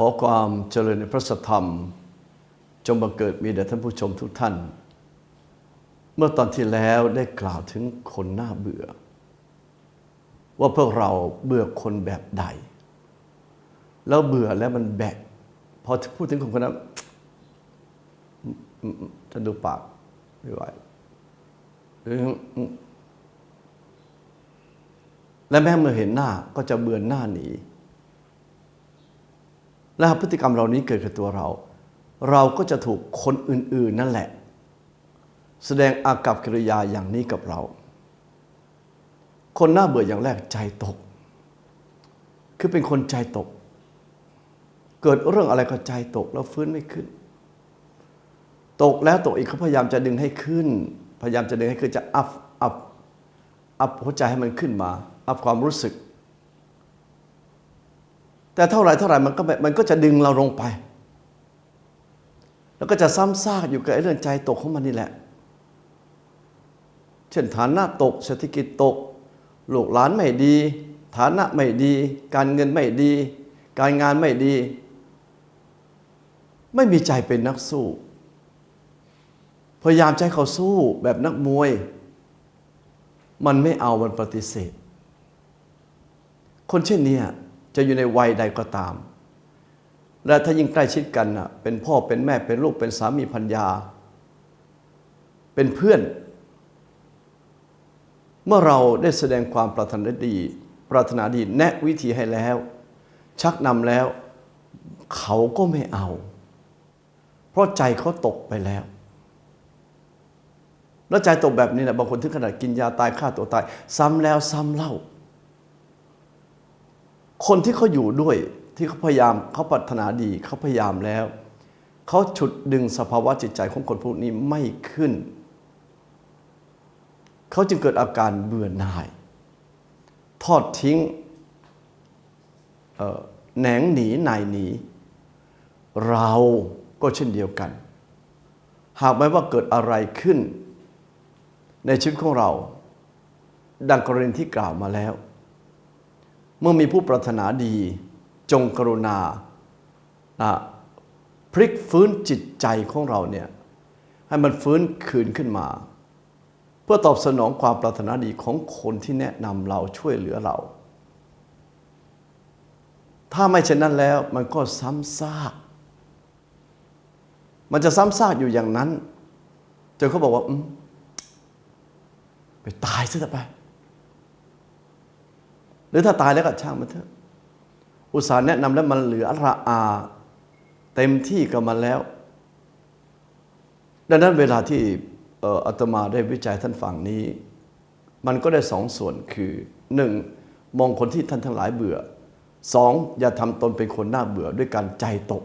ขอความเจริญในพระสธรรม จงบังเกิดมีแด่ท่านผู้ชมทุกท่าน เมื่อตอนที่แล้วได้กล่าวถึงคนหน้าเบื่อ ว่าพวกเราเบื่อคนแบบใด แล้วเบื่อแล้วมันแบกพอพูดถึงคนคนนั้นท่านดูปากไม่ไหวและแม้เมื่อเห็นหน้าก็จะเบือนหน้าหนี และพฤติกรรมเหล่านี้เกิดกับตัวเรา เราก็จะถูกคนอื่น ๆ นั่นแหละ แสดงอากับกิริยาอย่างนี้กับเรา คนน้าเบื่ออย่างแรกใจตก คือเป็นคนใจตก เกิดเรื่องอะไรก็ใจตกแล้วฟื้นไม่ขึ้น ตกแล้วตกอีกเขาพยายามจะดึงให้ขึ้น พยายามจะดึงให้ขึ้นจะอัพอัพอัพหัวใจให้มันขึ้นมา อัพความรู้สึก แต่เท่าไรเท่าไรมันก็มันก็จะดึงเราลงไป แล้วก็จะซ้ำซากอยู่กับไอ้เรื่องใจตกของมันนี่แหละ เช่นฐานะตกเศรษฐกิจตกลูกหลานไม่ดี ฐานะไม่ดี การเงินไม่ดี การงานไม่ดี ไม่มีใจเป็นนักสู้ พยายามใจเขาสู้แบบนักมวย มันไม่เอามันปฏิเสธ คนเช่นนี้ จะอยู่ในวัยใดก็ตาม และถ้ายิ่งใกล้ชิดกันเป็นพ่อเป็นแม่เป็นลูกเป็นสามีพัญญาเป็นเพื่อน เมื่อเราได้แสดงความปรารถนาดี ปรารถนาดีแนะวิธีให้แล้ว ชักนำแล้ว เขาก็ไม่เอา เพราะใจเขาตกไปแล้วแล้วใจตกแบบนี้นะบางคนถึงขนาดกินยาตายฆ่าตัวตาย ซ้ำแล้วซ้ำเล่า คนที่เขาอยู่ด้วยที่เขาพยายามเขาปรารถนาดีเขาพยายามแล้ว เขาฉุดดึงสภาวะจิตใจของคนพวกนี้ไม่ขึ้น เขาจึงเกิดอาการเบื่อหน่าย ทอดทิ้งแหนงหนีนายหนี เราก็เช่นเดียวกัน หากแม้ว่าเกิดอะไรขึ้น ในชีวิตของเรา ดังกรณีที่กล่าวมาแล้ว เมื่อมีผู้ปรารถนาดีจงกรุณาพลิกฟื้นจิตใจของเราเนี่ยให้มันฟื้นคืนขึ้นมา เพื่อตอบสนองความปรารถนาดีของคนที่แนะนำเราช่วยเหลือเรา ถ้าไม่เช่นนั้นแล้วมันก็ซ้ำซากมันจะซ้ำซากอยู่อย่างนั้นจนเขาบอกว่าไปตายซะไป หรือถ้าตายแล้วก็ช่างมันเถอะ อุตส่าห์แนะนำแล้วมันเหลือระอา เต็มที่กับมันแล้ว ดังนั้นเวลาที่อาตมาได้วิจัยท่านฝั่งนี้ มันก็ได้สองส่วนคือหนึ่งมองคนที่ท่านทั้งหลายเบื่อสองอย่าทำตนเป็นคนน่าเบื่อด้วยการใจตก